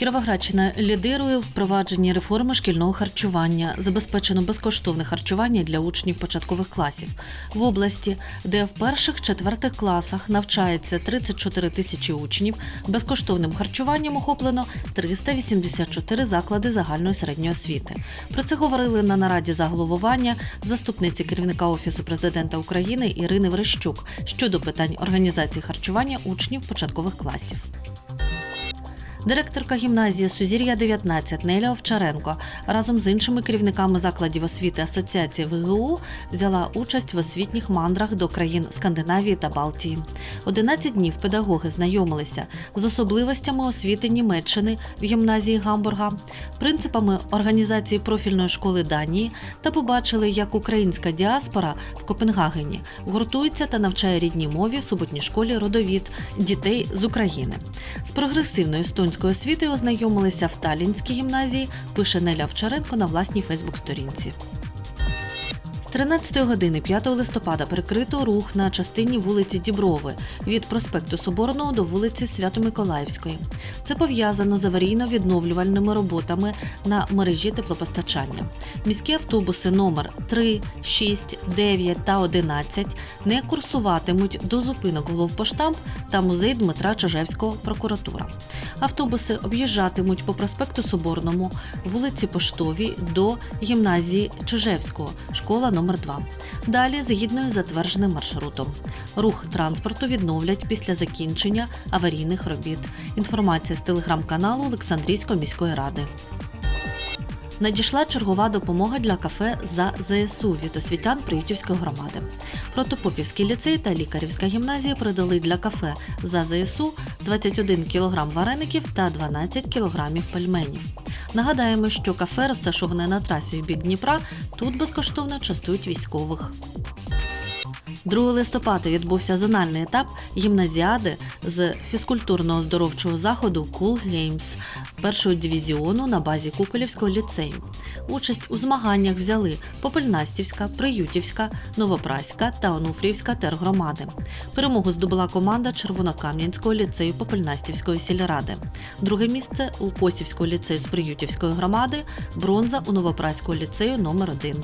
Кіровоградщина лідирує в впровадженні реформи шкільного харчування. Забезпечено безкоштовне харчування для учнів початкових класів. В області, де в перших-четвертих класах навчається 34 тисячі учнів, безкоштовним харчуванням охоплено 384 заклади загальної середньої освіти. Про це говорили на нараді за головування заступниці керівника Офісу президента України Ірини Верещук щодо питань організації харчування учнів початкових класів. Директорка гімназії Сузір'я 19 Неля Овчаренко разом з іншими керівниками закладів освіти Асоціації ВГУ взяла участь в освітніх мандрах до країн Скандинавії та Балтії. 11 днів педагоги знайомилися з особливостями освіти Німеччини в гімназії Гамбурга, принципами організації профільної школи Данії та побачили, як українська діаспора в Копенгагені гуртується та навчає рідній мові в суботній школі родовід дітей з України. З прогресивною естонською освітою ознайомилися в Талінській гімназії, пише Неля Овчаренко на власній Фейсбук-сторінці. З 13 години 5 листопада перекрито рух на частині вулиці Діброви від проспекту Соборного до вулиці Свято-Миколаївської. Це пов'язано з аварійно-відновлювальними роботами на мережі теплопостачання. Міські автобуси номер 3, 6, 9 та 11 не курсуватимуть до зупинок головпоштамп та музей Дмитра Чижевського прокуратура. Автобуси об'їжджатимуть по проспекту Соборному, вулиці Поштовій до гімназії Чижевського, школа номер 2 Далі згідно із затвердженим маршрутом. Рух транспорту відновлять після закінчення аварійних робіт. Інформація з телеграм-каналу Олександрійської міської ради. Надійшла чергова допомога для кафе за ЗСУ від освітян Приютівської громади. Протопопівський ліцей та лікарівська гімназія передали для кафе за ЗСУ 21 кг вареників та 12 кг пельменів. Нагадаємо, що кафе розташоване на трасі в бік Дніпра. Тут безкоштовно частують військових. 2 листопада відбувся зональний етап гімназіади з фізкультурно-оздоровчого заходу Cool Games першого дивізіону на базі Куколівського ліцею. Участь у змаганнях взяли Попельнастівська, Приютівська, Новопраська та Онуфрівська тергромади. Перемогу здобула команда Червонокам'янського ліцею Попельнастівської сільради. Друге місце у Косівського ліцею з Приютівської громади, бронза у Новопраського ліцею номер 1